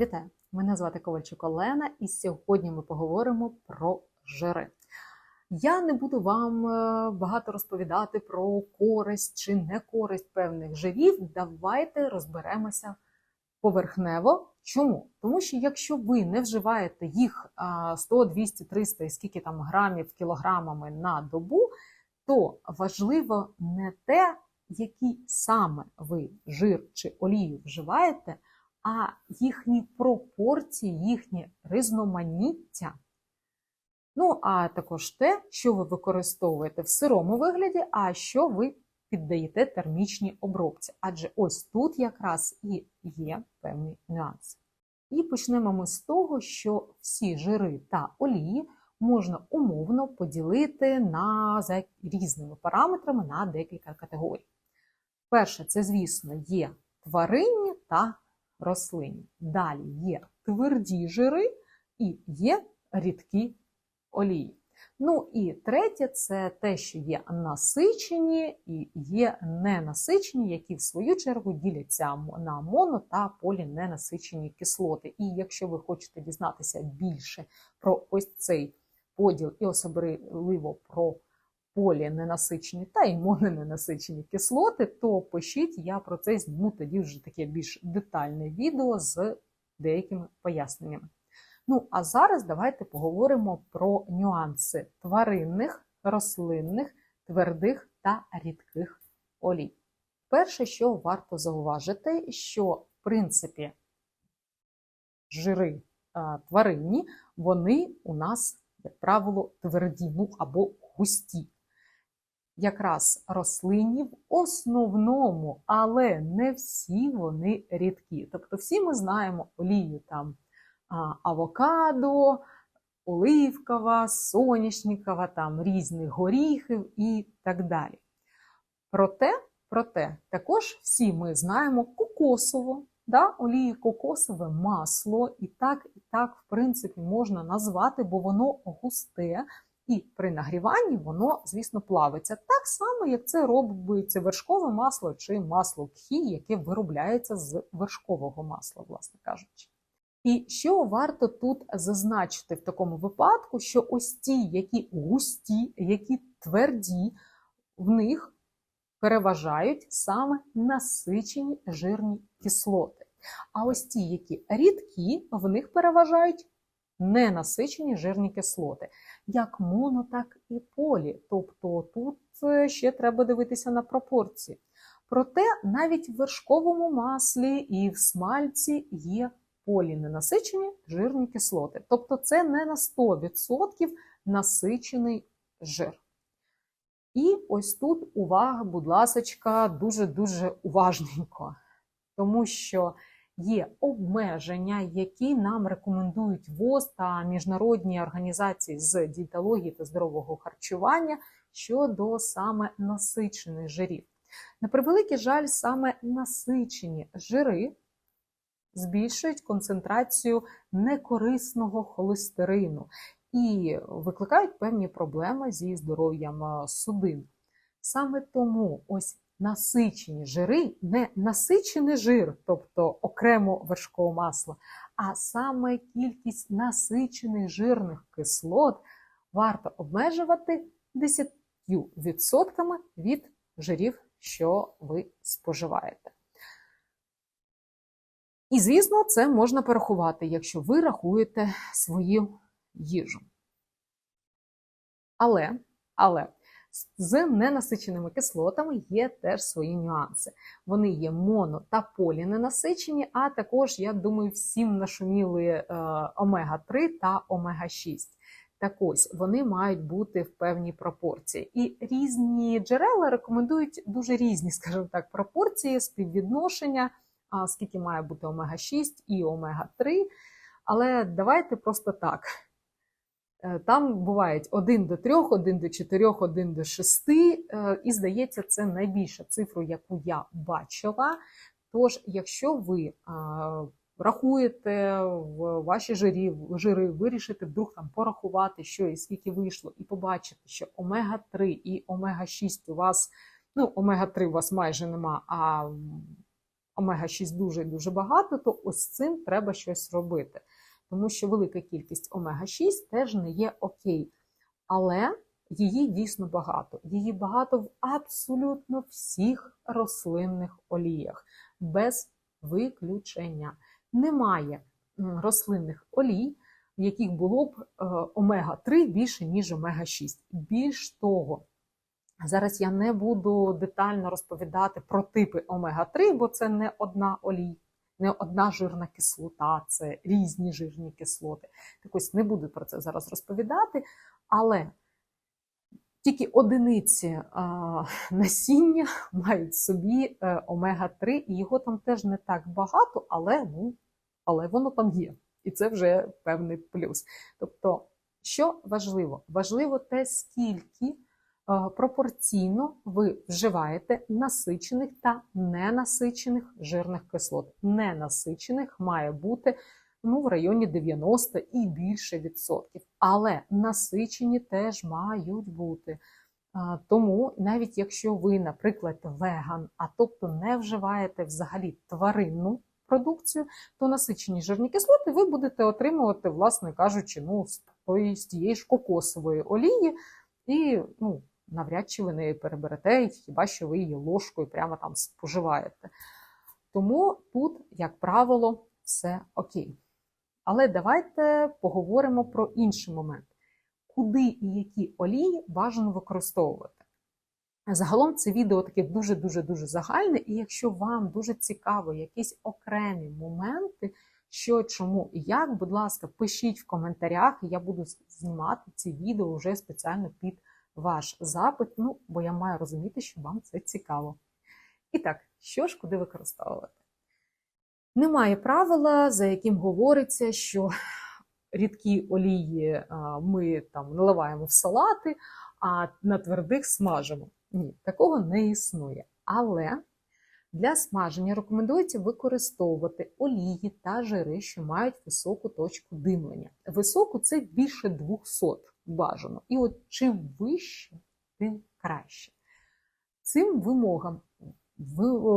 Вітаю! Мене звати Ковальчук Олена, і сьогодні ми поговоримо про жири. Я не буду вам е, багато розповідати про користь чи не користь певних жирів. Давайте розберемося поверхнево. Чому? Тому що якщо ви не вживаєте їх 100, 200, 300 і скільки там грамів кілограмами на добу, то важливо не те, який саме ви жир чи олію вживаєте а їхні пропорції, їхнє різноманіття. Ну, а також те, що ви використовуєте в сирому вигляді, а що ви піддаєте термічній обробці. Адже ось тут якраз і є певний нюанс. І почнемо ми з того, що всі жири та олії можна умовно поділити на, за різними параметрами на декілька категорій. Перше, це, звісно, є тваринні та рослинні. Далі є тверді жири і є рідкі олії. Ну і третє це те, що є насичені і є ненасичені, які в свою чергу діляться на моно та поліненасичені кислоти. І якщо ви хочете дізнатися більше про ось цей поділ, і особливо про поліненасичені та й мононенасичені кислоти, то пишіть, я про це зніму тоді вже таке більш детальне відео з деякими поясненнями. Ну, а зараз давайте поговоримо про нюанси тваринних, рослинних, твердих та рідких олій. Перше, що варто зауважити, що в принципі жири тваринні, вони у нас, як правило, тверді, ну або густі якраз рослинні в основному, але не всі вони рідкі. Тобто, всі ми знаємо олію там авокадо, оливкова, соняшникова, там різних горіхів і так далі. Проте, проте також всі ми знаємо кокосову, да, олію кокосове масло, і так, і так, в принципі, можна назвати, бо воно густе, і при нагріванні воно, звісно, плавиться. Так само, як це робиться вершкове масло чи масло кхі, яке виробляється з вершкового масла, власне кажучи. І що варто тут зазначити в такому випадку, що ось ті, які густі, які тверді, в них переважають саме насичені жирні кислоти. А ось ті, які рідкі, в них переважають ненасичені жирні кислоти, як моно, так і полі. Тобто тут е, ще треба дивитися на пропорції. Проте навіть в вершковому маслі і в смальці є поліненасичені жирні кислоти. Тобто це не на 100% насичений жир. І ось тут увага, будь ласка, дуже-дуже уважненько. Тому що є обмеження, які нам рекомендують ВОЗ та міжнародні організації з дієтології та здорового харчування щодо саме насичених жирів. На превеликий жаль, саме насичені жири збільшують концентрацію некорисного холестерину і викликають певні проблеми зі здоров'ям судин. Саме тому ось насичені жири, не насичений жир, тобто окремо вершкове масло, а саме кількість насичених жирних кислот варто обмежувати 10% від жирів, що ви споживаєте. І, звісно, це можна порахувати, якщо ви рахуєте свою їжу. Але, але з ненасиченими кислотами є теж свої нюанси. Вони є моно та поліненасичені, а також, я думаю, всім нашуміли е, омега-3 та омега-6. Так ось вони мають бути в певній пропорції. І різні джерела рекомендують дуже різні, скажімо так, пропорції, співвідношення, скільки має бути омега-6 і омега-3. Але давайте просто так. Е, там бувають 1 до 3, 1 до 4, 1 до 6, е, і здається, це найбільша цифра, яку я бачила. Тож, якщо ви е, рахуєте ваші жирі, жири, вирішите вдруг там порахувати, що і скільки вийшло, і побачите, що омега-3 і омега-6 у вас, ну, омега-3 у вас майже нема, а омега-6 дуже і дуже багато, то ось цим треба щось робити. Тому що велика кількість омега-6 теж не є окей. Але її дійсно багато. Її багато в абсолютно всіх рослинних оліях, без виключення. Немає рослинних олій, в яких було б е, омега-3 більше, ніж омега-6. Більш того, зараз я не буду детально розповідати про типи омега-3, бо це не одна олій, не одна жирна кислота, це різні жирні кислоти. Так ось не буду про це зараз розповідати, але тільки одиниці а, насіння мають в собі е, омега-3, і його там теж не так багато, але, ну, але воно там є. І це вже певний плюс. Тобто, що важливо? Важливо те, скільки пропорційно ви вживаєте насичених та ненасичених жирних кислот. Ненасичених має бути ну, в районі 90 і більше відсотків. Але насичені теж мають бути. Тому навіть якщо ви, наприклад, веган, а тобто не вживаєте взагалі тваринну продукцію, то насичені жирні кислоти ви будете отримувати, власне кажучи, ну, з тієї ж кокосової олії, і ну, навряд чи ви неї переберете, хіба що ви її ложкою прямо там споживаєте. Тому тут, як правило, все окей. Але давайте поговоримо про інший момент. Куди і які олії бажано використовувати. Загалом це відео таке дуже-дуже дуже загальне, і якщо вам дуже цікаво якісь окремі моменти, що, чому і як, будь ласка, пишіть в коментарях, і я буду знімати ці відео вже спеціально під ваш запит, ну, бо я маю розуміти, що вам це цікаво. І так, що ж куди використовувати? Немає правила, за яким говориться, що рідкі олії ми там наливаємо в салати, а на твердих смажимо. Ні, такого не існує. Але для смаження рекомендується використовувати олії та жири, що мають високу точку димлення. Високу це більше 200 бажано. І от чим вище, тим краще. Цим вимогам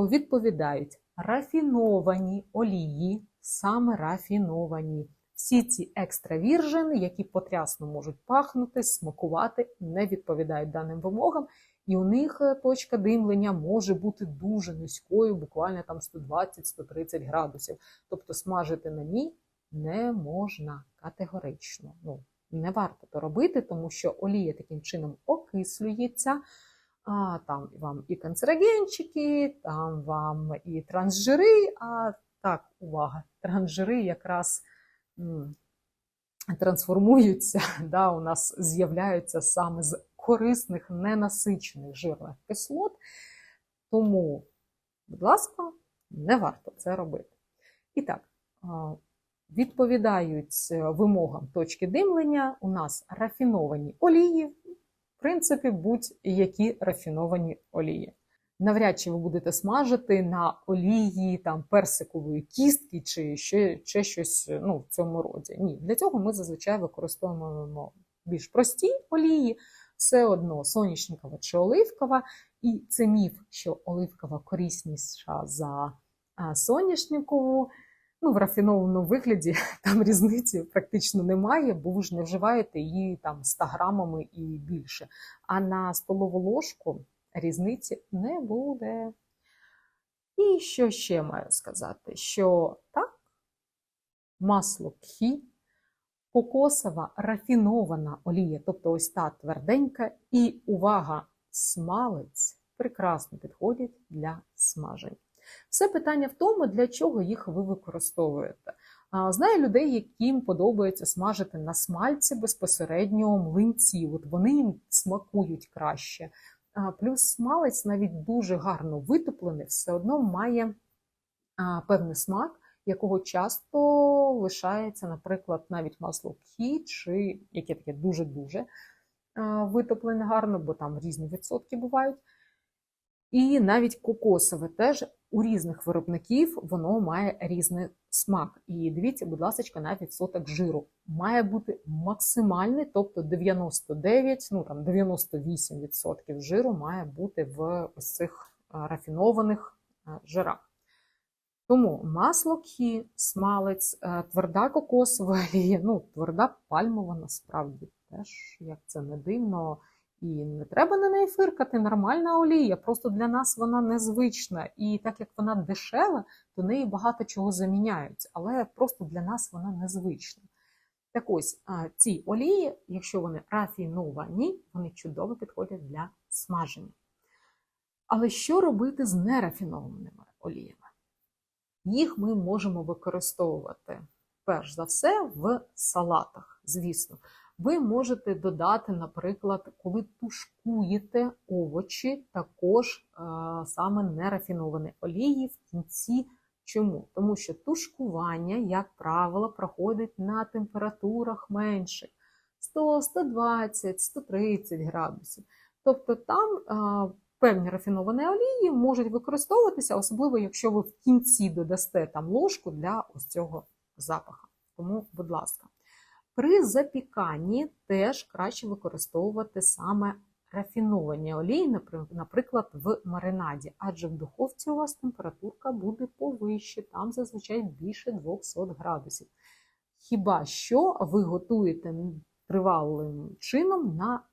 відповідають рафіновані олії, саме рафіновані. Всі ці екстравіржини, які потрясно можуть пахнути, смакувати, не відповідають даним вимогам, і у них е, точка димлення може бути дуже низькою, буквально там 120-130 градусів. Тобто смажити на ній не можна категорично. Ну, Не варто то робити, тому що олія таким чином окислюється а там вам і канцерогенчики, там вам і трансжири. А так, увага, трансжири якраз м, трансформуються, да, у нас з'являються саме з корисних ненасичених жирних кислот. Тому, будь ласка, не варто це робити. І так, відповідають вимогам точки димлення у нас рафіновані олії, в принципі, будь-які рафіновані олії. Навряд чи ви будете смажити на олії там персикової кістки чи ще, ще щось ну, в цьому роді. Ні, для цього ми зазвичай використовуємо більш прості олії, все одно соняшникова чи оливкова. І це міф, що оливкова корисніша за соняшникову. Ну, в рафінованому вигляді там різниці практично немає, бо ви ж не вживаєте її там 100 грамами і більше. А на столову ложку різниці не буде. І що ще маю сказати? Що так, масло кхі, кокосова рафінована олія, тобто ось та тверденька, і увага, смалець прекрасно підходять для смажень. Все питання в тому, для чого їх ви використовуєте. Знаю людей, яким подобається смажити на смальці безпосередньо млинці. От вони їм смакують краще. Плюс смалець навіть дуже гарно витоплений, все одно має певний смак, якого часто лишається, наприклад, навіть масло кхі, чи яке таке дуже-дуже витоплене гарно, бо там різні відсотки бувають. І навіть кокосове теж у різних виробників воно має різний смак. І дивіться, будь ласка, на відсоток жиру. Має бути максимальний, тобто 99, ну там 98% жиру має бути в ось цих рафінованих жирах. Тому масло кхі, смалець, е, тверда кокосова олія, ну, тверда пальмова насправді теж, як це не дивно. І не треба на неї фиркати, нормальна олія. Просто для нас вона незвична. І так як вона дешева, то неї багато чого заміняють, але просто для нас вона незвична. Так ось ці олії, якщо вони рафіновані, вони чудово підходять для смаження. Але що робити з нерафінованими оліями? Їх ми можемо використовувати перш за все в салатах, звісно. Ви можете додати, наприклад, коли тушкуєте овочі, також е, саме нерафіновані олії в кінці. Чому? Тому що тушкування, як правило, проходить на температурах менших 100, 120, 130 градусів. Тобто там е, певні рафіновані олії можуть використовуватися, особливо якщо ви в кінці додасте там ложку для ось цього запаха. Тому, будь ласка. При запіканні теж краще використовувати саме рафіновані олії, наприклад, в маринаді, адже в духовці у вас температурка буде повище, там зазвичай більше 200 градусів. Хіба що ви готуєте тривалим чином на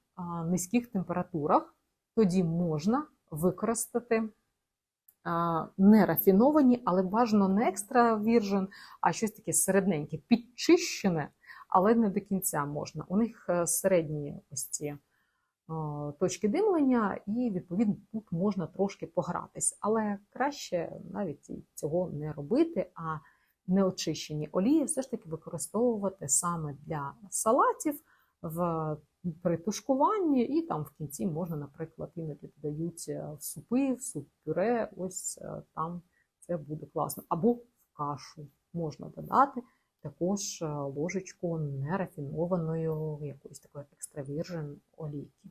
низьких температурах, тоді можна використати не рафіновані, але бажано не екстра віржен, а щось таке середненьке, підчищене але не до кінця можна. У них е, середні ось ці е, точки димлення, і, відповідно, тут можна трошки погратись. Але краще навіть цього не робити, а неочищені олії все ж таки використовувати саме для салатів в при тушкуванні, і там в кінці можна, наприклад, іноді додають е, в супи, в суп-пюре, ось там це буде класно. Або в кашу можна додати також е, ложечку нерафінованої якоїсь такої екстравіржен олійки.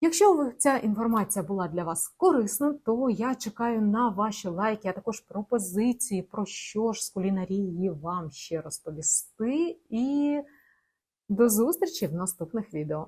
Якщо ця інформація була для вас корисна, то я чекаю на ваші лайки, а також пропозиції, про що ж з кулінарії вам ще розповісти. І до зустрічі в наступних відео.